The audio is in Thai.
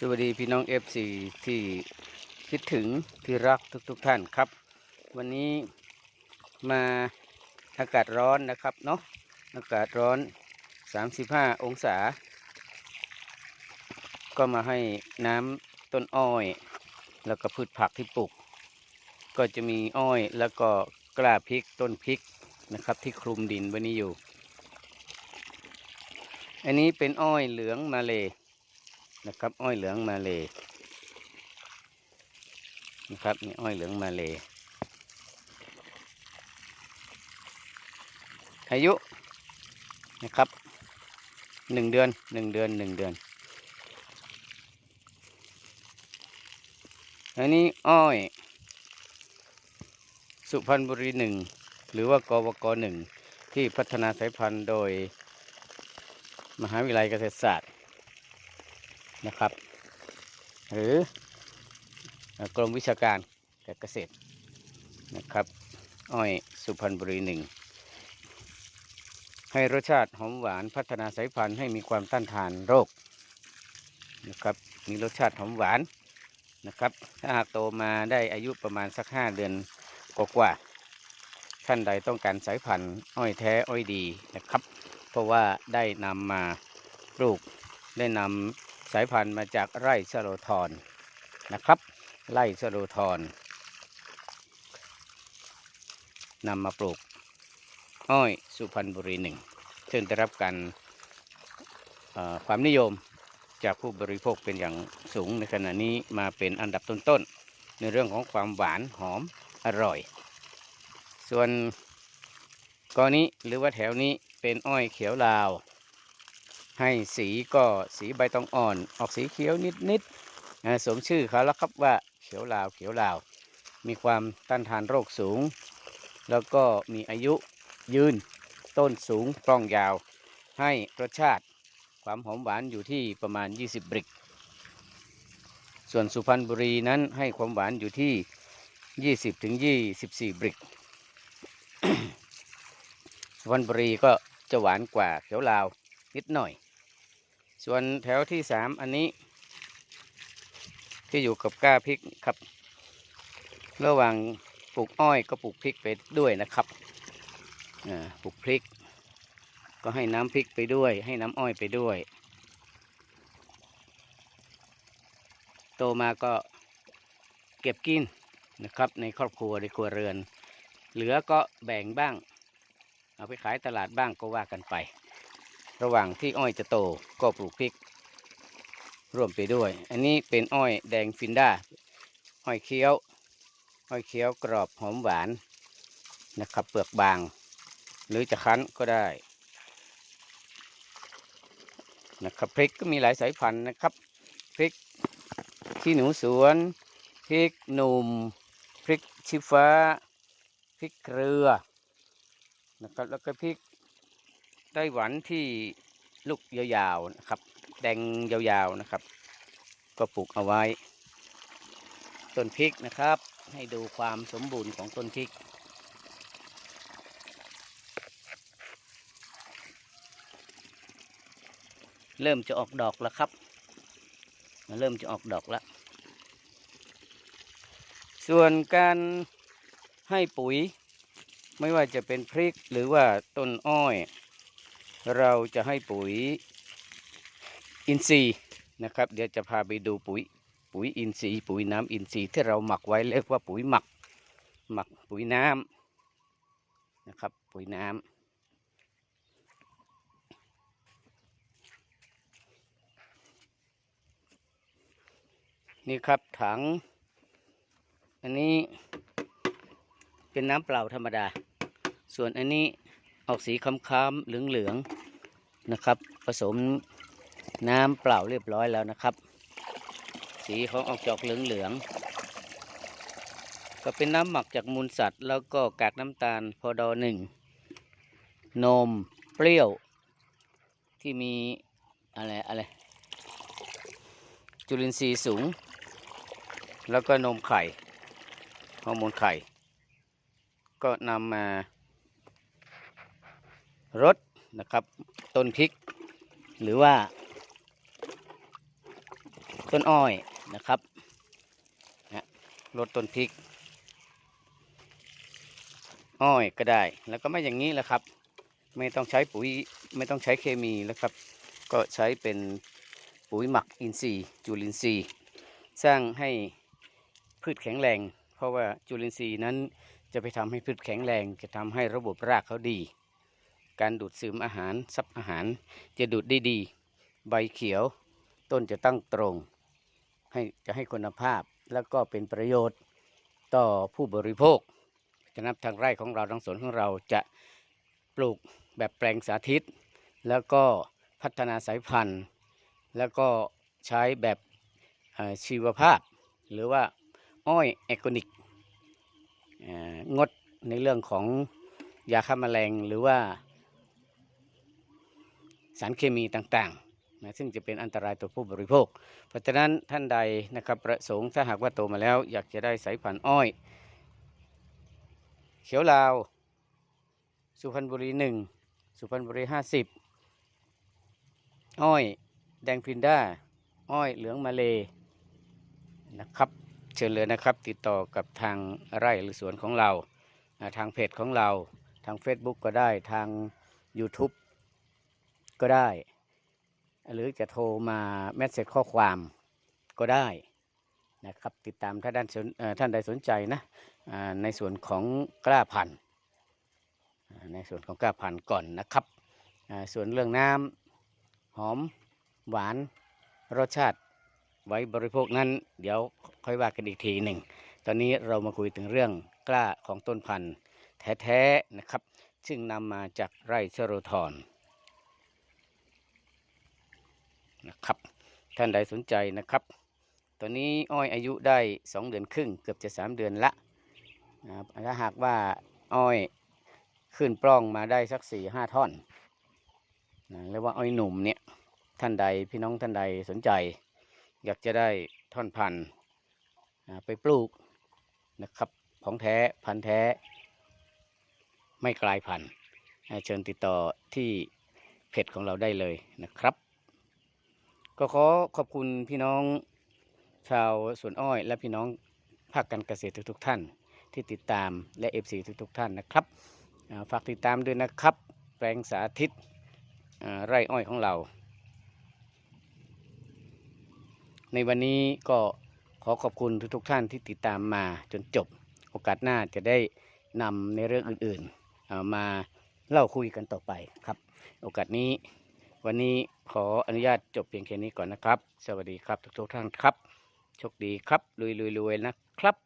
สวัสดีพี่น้อง FC ที่คิดถึงที่รักทุกๆทท่านครับ วันนี้มาอากาศร้อนนะครับเนาะอากาศร้อน 35 องศา ก็มาให้น้ำต้นอ้อย แล้วก็พืชผักที่ปลูก ก็จะมีอ้อยแล้วก็กล้าพริกต้นพริกนะครับที่คลุมดินไว้นี้อยู่ อันนี้เป็นอ้อยเหลืองมาเลย นะครับ อ้อยเหลืองมาเลยนะครับนี่อ้อยเหลืองมาเลยอายุนะครับหนึ่งเดือนหนึ่งเดือนหนึ่งเดือนอันนี้อ้อย สุพรรณบุรีหนึ่งหรือว่ากวกหนึ่งที่พัฒนาสายพันธุ์โดย มหาวิทยาลัยเกษตรศาสตร์ นะครับ หรือกรมวิชาการเกษตรนะครับ อ้อยสุพรรณบุรีหนึ่งให้รสชาติหอมหวานพัฒนาสายพันธุ์ให้มีความต้านทานโรคนะครับ มีรสชาติหอมหวานนะครับ ถ้าหากโตมาได้อายุประมาณสักห้าเดือนกว่าท่านใดต้องการสายพันธุ์อ้อยแท้อ้อยดีนะครับ เพราะว่าได้นำมาปลูกได้นำ สายพันธุ์มาจากไร่ชโลธรนนะครับไร่ชโลธรนนำมาปลูกอ้อยสุพรรณบุรีหนึ่งซึ่งได้รับการความนิยมจากผู้บริโภคเป็นอย่างสูงในขณะนี้มาเป็นอันดับต้นๆ ในเรื่องของความหวานหอมอร่อย ส่วนกอนี้หรือว่าแถวนี้เป็นอ้อยเขียวลาว ให้สีก็สีใบตองอ่อน ออกสีเขียวนิดๆนะสมชื่อเขาแล้วครับว่าเขียวลาวเขียวลาว มีความต้านทานโรคสูง แล้วก็มีอายุยืน ต้นสูงปล้องยาว ให้รสชาติความหอมหวานอยู่ที่ประมาณ 20 บริก ส่วนสุพรรณบุรีนั้นให้ความหวานอยู่ที่ 20ถึง24 บริก สุพรรณบุรีก็จะหวานกว่าเขียวลาวนิดหน่อย ส่วนแถวที่สามอันนี้ ที่อยู่กับก้าพริกครับ ระหว่างปลูกอ้อยก็ปลูกพริกไปด้วยนะครับอ่าปลูกพริก ก็ให้น้ำพริกไปด้วย ให้น้ำอ้อยไปด้วย โตมาก็เก็บกินนะครับ ในครอบครัวในครัวเรือน เหลือก็แบ่งบ้าง เอาไปขายตลาดบ้างก็ว่ากันไป ระหว่างที่อ้อยจะโตก็ปลูกพริก ร่วมไปด้วย อันนี้เป็นอ้อยแดงฟินด้าอ้อยเคี้ยว อ้อยเคี้ยวกรอบหอมหวานนะครับ เปลือกบาง หรือจะคั้นก็ได้นะครับพริกก็มีหลายสายพันธุ์นะครับพริกขี้หนูสวนพริกหนุ่มพริกชี้ฟ้าพริกเกลือนะครับแล้วก็พริก ไต้หวันที่ลูกยาวๆนะครับ แดงยาวๆนะครับ ก็ปลูกเอาไว้ ต้นพริกนะครับ ให้ดูความสมบูรณ์ของต้นพริก เริ่มจะออกดอกแล้วครับ เริ่มจะออกดอกแล้ว ส่วนการให้ปุ๋ยไม่ว่าจะเป็นพริกหรือว่าต้นอ้อย เราจะให้ปุ๋ยอินทรีย์นะครับ เดี๋ยวจะพาไปดูปุ๋ยปุ๋ยอินทรีย์ปุ๋ยน้ำอินทรีย์ที่เราหมักไว้เรียกว่าปุ๋ยหมัก หมักปุ๋ยน้ำนะครับ ปุ๋ยน้ำนี่ครับถัง อันนี้เป็นน้ำเปล่าธรรมดา ส่วนอันนี้ ออกสีค้ำๆเหลืองๆนะครับ ผสมน้ำเปล่าเรียบร้อยแล้วนะครับ สีของออกจอกเหลืองๆก็เป็นน้ำหมักจากมูลสัตว์ แล้วก็กากน้ำตาลพอดอหนึ่งนมเปรี้ยวที่มีอะไรอะไรจุลินทรีย์สูง แล้วก็นมไข่ฮอร์โมนไข่ ก็นำมา รดนะครับ ต้นพริก หรือว่า ต้นอ้อยนะครับนะลดต้นพริก อ้อยก็ได้ แล้วก็ไม่อย่างนี้แหละครับ ไม่ต้องใช้ปุ๋ยไม่ต้องใช้เคมีแล้วครับ ก็ใช้เป็นปุ๋ยหมักอินทรีย์ จุลินทรีย์ สร้างให้พืชแข็งแรง เพราะว่าจุลินทรีย์นั้นจะไปทำให้พืชแข็งแรง จะทำให้ระบบรากเขาดี การดูดซึมอาหารซับอาหารจะดูดได้ดี ใบเขียว ต้นจะตั้งตรง ให้จะให้คุณภาพแล้วก็เป็นประโยชน์ต่อผู้บริโภคฉะนั้นทางไร่ของเราทางสวนของเราจะปลูกแบบแปลงสาธิต แล้วก็พัฒนาสายพันธุ์ แล้วก็ใช้แบบชีวภาพ หรือว่าอ้อยแอร์แกนิกงดในเรื่องของยาฆ่าแมลงหรือว่า สารเคมีต่างๆนะซึ่งจะเป็นอันตรายต่อผู้บริโภค เพราะฉะนั้นท่านใดนะครับประสงค์ถ้าหากว่าโตมาแล้ว อยากจะได้สายพันธุ์อ้อย เขียวลาว สุพรรณบุรีหนึ่งสุพรรณบุรีห้าสิบอ้อย แดงพินด้าอ้อยเหลืองมาเลนะครับเชิญเลยนะครับ ติดต่อกับทางไร่หรือสวนของเรา ทางเพจของเรา ทาง Facebook ก็ได้ทาง YouTube ก็ได้ หรือจะโทรมาแมสเซจข้อความก็ได้นะครับติดตามถ้าด้านท่านใดสนใจนะในส่วนของกล้าพันธุ์ในส่วนของกล้าพันธุ์ก่อนนะครับ ส่วนเรื่องน้ำหอมหวานรสชาติไว้บริโภคนั้น เดี๋ยวค่อยว่ากันอีกทีหนึ่ง ตอนนี้เรามาคุยถึงเรื่องกล้าของต้นพันธุ์แท้ๆนะครับ ซึ่งนำมาจากไร่ชโรธรน นะครับ ท่านใดสนใจนะครับ ตอนนี้อ้อยอายุได้ 2 เดือนครึ่ง เกือบจะ 3 เดือนละนะครับถ้าหากว่าอ้อยขึ้นปล้องมาได้สัก4ี่ห้าท่อนนะเรียกว่าอ้อยหนุ่มเนี่ยท่านใดพี่น้องท่านใดสนใจ อยากจะได้ท่อนพันธุ์ไปปลูกนะครับของแท้พันธุ์แท้ ไม่กลายพันธุ์เชิญติดต่อที่เพจของเราได้เลยนะครับ ก็ขอขอบคุณพี่น้องชาวสวนอ้อย และพี่น้องภาคการเกษตรทุกๆท่าน ที่ติดตามและเอฟซีทุกๆท่านนะครับฝากติดตามด้วยนะครับ แปลงสาธิตไร่อ้อยของเรา ในวันนี้ก็ขอขอบคุณทุกๆท่านที่ติดตามมาจนจบ โอกาสหน้าจะได้นำในเรื่องอื่นๆมาเล่าคุยกันต่อไปครับ โอกาสนี้ วันนี้ขออนุญาตจบเพียงแค่นี้ก่อนนะครับ สวัสดีครับทุกทุกท่านครับ โชคดีครับรวยๆๆนะครับ